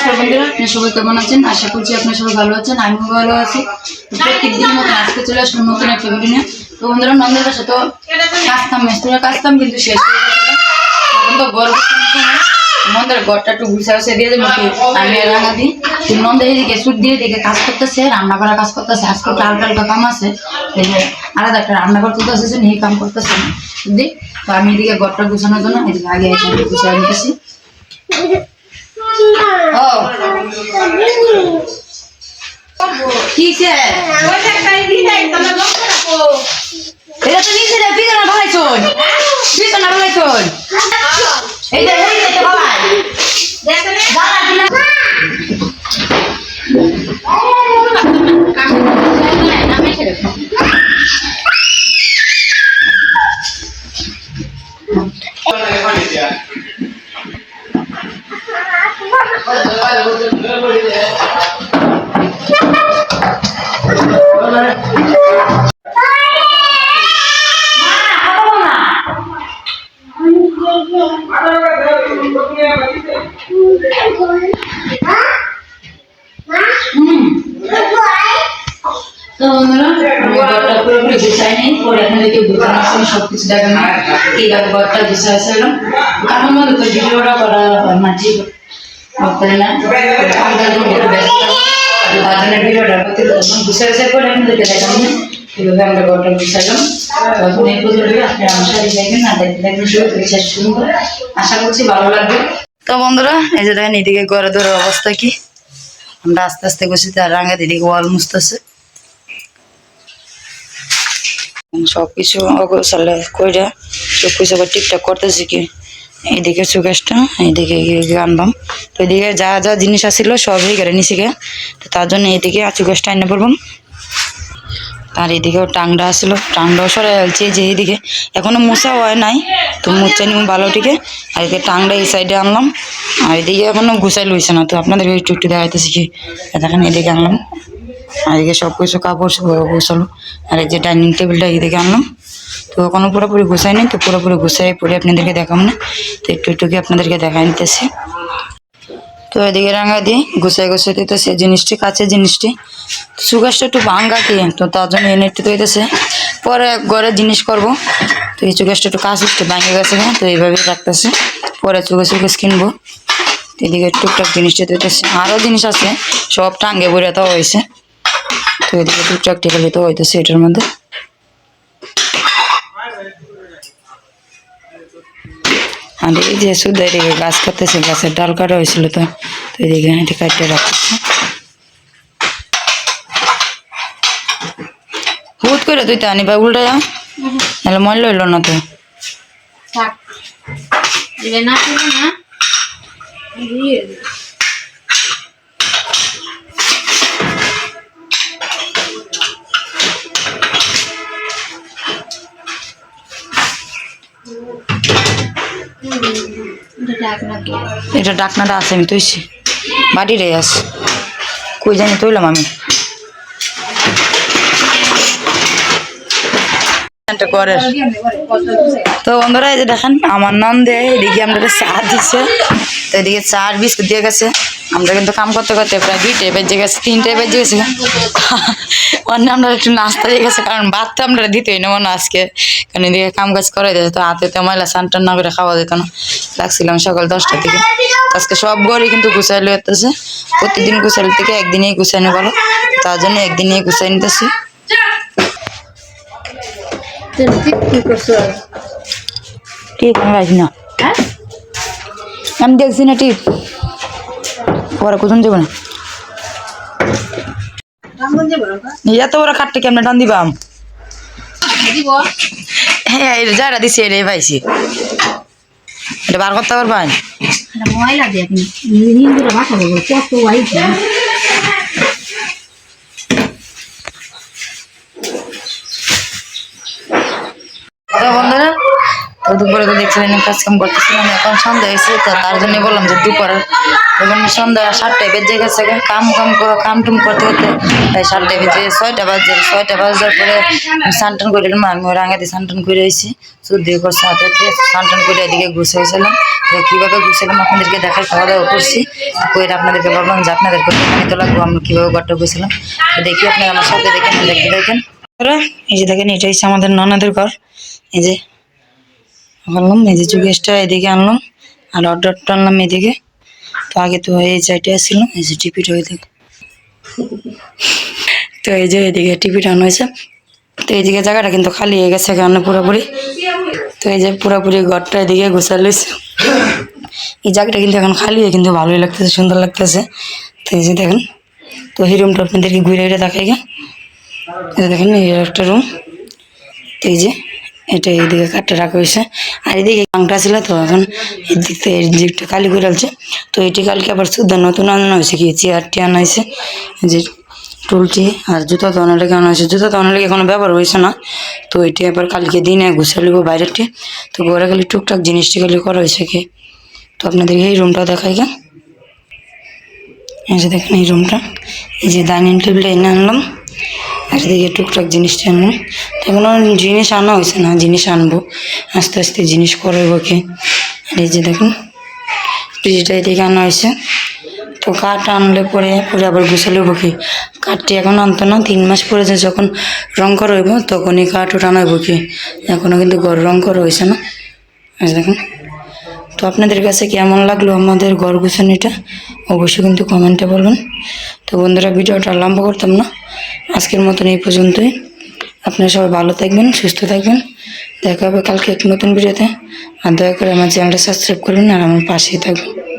নমস্কার বন্ধুরা, আপনি সবাই কেমন আছেন? আশা করছি আপনার সবাই ভালো আছেন, আমিও ভালো আছি। তো প্রত্যেক দিনের মতন আজকে চলে আসলাম নতুন একটা ভিডিও নিয়ে। তো বন্ধুরা নন্দের বাসা তো কাজতাম মেস্তুরা কাজতাম কিন্তু শেষ গেছে। তো গরম মন্দের ঘরটা একটু গুছা গুছা দিয়ে দেবো আমি রাঙা দিই। তো নন্দের এদিকে সুট দিয়ে এদিকে কাজ করতেছে রান্না করা কাজ করতেছে। আজকে একটু হালকা হালকা কাম আছে। আলাদা একটা রান্না করতে আসছে এই কাম করতেছে। বুঝলি তো আমি এদিকে ঘরটা গুছানোর জন্য এদিকে আগে গুছিয়ে নিতেছি কিসে এটা তো নিচে পিছনে ভালাইছুন পিছনে ভালাইছুন এই যে তো বন্ধুরা ঘরটা পুরোপুরি গুছাই নিই কিছু দেখানো এইভাবে ঘরটা গুছাই ছিলাম কারণ মধ্যে তো ভিডিওটা করা মাঝি তার তো বন্ধুরা, এই যে দেখেন, এদিকে ঘরে ধরে অবস্থা কি? আমরা আস্তে আস্তে গুছিতে আর রাঙা দিদিকে ওয়াল মুছতেছে। সবকিছু অগোছালে কইরা সব কিছু আবার ঠিকঠাক করতেছি কি? এইদিকে সুগাসটা এইদিকে আনবাম তো এদিকে যা যা জিনিস আসছিল সবই কেড়ে নিছি গে তো তার জন্য আচু গাছটা এনে পড়বাম। আর এদিকেও টাংটা আসলো। টাংটাও সরে আলছি যে এইদিকে। এখনও মোছা হয় নাই, তো মুছা নিব ভালোটিকে আর এদিকে টাংটা এই সাইডে আনলাম। আর এদিকে এখনও গুছাই লইছে না, তো আপনাদেরকে একটু একটু দেখাইতেছি এ দেখেন এদিকে আনলাম। আর এদিকে সব কিছু কাপড় গোছালো। আর এই যে ডাইনিং টেবিলটা এদিকে আনলাম। তো এখনও পুরোপুরি গুছাই নি তো পুরোপুরি গুছাই পরে আপনাদেরকে দেখাম না। তো একটু একটু কি আপনাদেরকে দেখাই নিতেছি। তো এদিকে রাঙা দিই গুছাই গুছাই দিতেছে জিনিসটি কাছের জিনিসটি। সুগারটা একটু ভাঙ্গা কি, তো তার জন্য এনে একটু দিতেছে পরে ঘরে জিনিস করব। তো এই চুগাসটা একটু কাছে একটু ভাঙে গেছে তো এইভাবে রাখতেছে। পরে চুগাস চুগাস কিনবো তো এদিকে টুকটাক জিনিসটা দিতেছে আরও জিনিস আছে, সব টাঙ্গে তো হয়েছে। তো এদিকে টুকটাক তো হইতেছে এটার মধ্যে। আর এই যে শুধু এদিকে গাছ কাটতেছে, গাছের ডাল কাটা হয়েছিল তো তো এদিকে এটি কাটতে রাখতেছে। হুট করে তুই তো আনিবা উল্টা যা নাহলে মরল হইল না তো। না এটা ডাকনাটা আছে আমি তুইছি। বাড়ি রে আস। কই জানি তুইলাম আমি। করে। তো বন্ধুরা এই যে দেখেন আমার নন্দে এদিকে আমরা চা দিচ্ছে তো এদিকে চা আর বিস্কুট দিয়ে গেছে। আমরা কিন্তু কাম করতে করতে প্রায় দুইটে বেজে গেছে তিনটে বেজে গেছে। অন্য আমরা একটু নাস্তা দিয়ে গেছে কারণ ভাত তো আমরা দিতেই নেব না আজকে। কারণ এদিকে কাম কাজ করে দিতে তো হাতে তো ময়লা স্নান না করে খাওয়া যেত না। লাগছিলাম সকাল দশটার দিকে তো আজকে সব ঘরে কিন্তু গুছাই লইতেছে প্রতিদিন গুছাইলে থেকে একদিনেই গুছাই নেব তার জন্য একদিনেই গুছাই নিতেছি। না। হ্যাঁ? আমি দেখছি না টিপ। ওরা কোথাও যাব না? রামগঞ্জ যাব না? এত কেমনে টান দিবাম হ্যাঁ এটা যারা দিছি এটাই পাইছি। এটা বার করতে পারবেন? এটা ময়লা দিয়ে হিন্দুরা ভাষা বলব কত white তো বন্ধুরা তো দুপুরে তো দেখছিলেন কাজ কাম করতেছিলাম এখন সন্ধ্যা হয়েছে তো তার জন্য বললাম যে দুপুরে তখন সন্ধ্যা সাতটায় বেজে গেছে। কাম কাম করো, কাম টুম করতে করতে তাই সাতটায় বেজে ছয়টা বাজে, ছয়টা বাজার পরে সানটান করে এলাম, আমি ওর আগে সানটান করে এসেছি সুদ দিয়ে করছে হাতে সানটান করে এদিকে ঘুষে তো কীভাবে ঘুষেলাম আপনাদেরকে দেখার খাওয়া দাওয়া করছি। করে আপনাদেরকে বললাম যে আপনাদের করতে তো লাগবো আমি কীভাবে ঘরটা ঘুষেলাম দেখি আপনারা আমার সাথে দেখেন দেখতে দেখেন। এই যে দেখেন, এটা হচ্ছে আমাদের ননদের ঘর। এই যে বললাম এই যে যুগেশটা এদিকে আনলাম, আর অর্ডারটা আনলাম এদিকে। তো আগে তো এই সাইডে আসছিল, এই যে টিপিটা ওইদিকে তো এই যে এদিকে টিপিটা আনা হয়েছে। তো এইদিকে জায়গাটা কিন্তু খালি হয়ে গেছে কারণ পুরোপুরি। তো এই যে পুরোপুরি ঘরটা এদিকে গোছাল হয়েছে। এই জায়গাটা কিন্তু এখন খালি হয়ে কিন্তু ভালোই লাগতেছে, সুন্দর লাগতেছে। তো এই যে দেখেন, তো এই রুমটা আপনাদেরকে ঘুরে ঘুরে দেখাই গে দেখেন, এই একটা রুম তো এই যে এটা এইদিকে কাটতে রাখা হয়েছে। আর এদিকে আংটা ছিল তো, এখন এদিক থেকে দিকটা কালি করে আছে তো এটি কালকে আবার শুদ্ধ নতুন আনানো হয়েছে কি? চেয়ারটি আনা হয়েছে যে টুলটি আর জুতা তো অনেক আনা হয়েছে। জুতা তো অনেক লেগে এখনও ব্যবহার হয়েছে না। তো এটি আবার কালকে দিনে ঘুষে গুছালিব বাইরেটি তো ঘরে খালি টুকটাক জিনিসটি খালি করা হয়েছে কি? তো আপনাদেরকে এই রুমটা দেখাই গে। এই যে দেখেন এই রুমটা এই যে ডাইনিং টেবিলটা এনে আনলাম। আর এদিকে টুকটাক জিনিসটা আনব তো এখনও জিনিস আনা হয়েছে না, জিনিস আনব। আস্তে আস্তে জিনিস করব কি। আর এই যে দেখুন, ফ্রিজটা এদিকে আনা হয়েছে তো কাঠ আনলে পরে পরে আবার গুছালে কি? কাঠটি এখন আনতো না, তিন মাস পরে যে যখন রং করা হইব, তখনই কাঠ ওটা আনাইব কি? এখনও কিন্তু ঘর রং করা হয়েছে না। যে দেখুন। তো আপনাদের কাছে কেমন লাগল আমাদের ঘর অবশ্যই কিন্তু কমেন্টে বলবেন তো বন্ধুরা, ভিডিওটা লম্বা করতাম না। আজকের মতন এই পর্যন্তই। আপনারা সবাই ভালো থাকবেন, সুস্থ থাকবেন। দেখা হবে কালকে এক নতুন ভিডিওতে। আর দয়া করে আমার চ্যানেলটা সাবস্ক্রাইব করবেন আর আমার পাশেই থাকবেন।